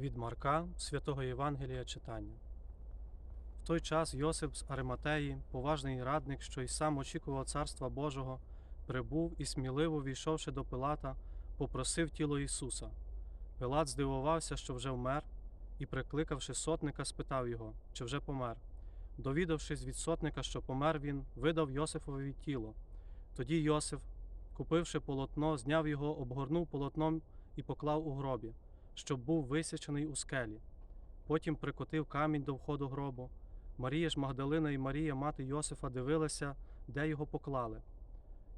Від Марка святого Євангелія читання. В той час Йосип з Ариматеї, поважний радник, що й сам очікував Царства Божого, прибув і сміливо, війшовши до Пилата, попросив тіло Ісуса. Пилат здивувався, що вже вмер, і, прикликавши сотника, спитав його, чи вже помер. Довідавшись від сотника, що помер він, видав Йосифові тіло. Тоді Йосиф, купивши полотно, зняв його, обгорнув полотном і поклав у гробі щоб був висячений у скелі. Потім прикотив камінь до входу гробу. Марія ж Магдалина і Марія, мати Йосифа, дивилися, де його поклали.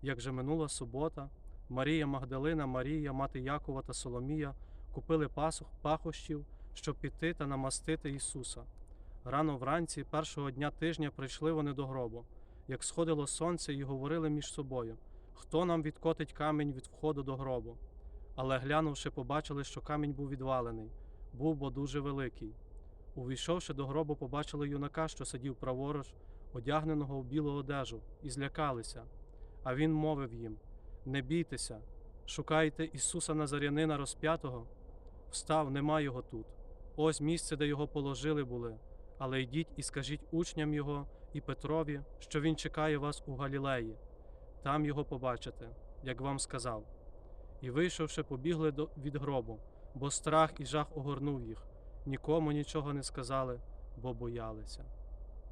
Як же минула субота, Марія Магдалина, Марія, мати Якова та Соломія купили пасух пахощів, щоб піти та намастити Ісуса. Рано вранці першого дня тижня прийшли вони до гробу, як сходило сонце, і говорили між собою: Хто нам відкотить камінь від входу до гробу? Але глянувши, побачили, що камінь був відвалений, був бо дуже великий. Увійшовши до гробу, побачили юнака, що сидів праворуч, одягненого в білу одежу, і злякалися. А він мовив їм: Не бійтеся, шукайте Ісуса Назарянина розп'ятого. Встав, нема його тут. Ось місце, де його положили були. Але йдіть і скажіть учням його і Петрові, що він чекає вас у Галілеї. Там його побачите, як вам сказав і, вийшовши, побігли від гробу, бо страх і жах огорнув їх, нікому нічого не сказали, бо боялися.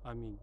Амінь.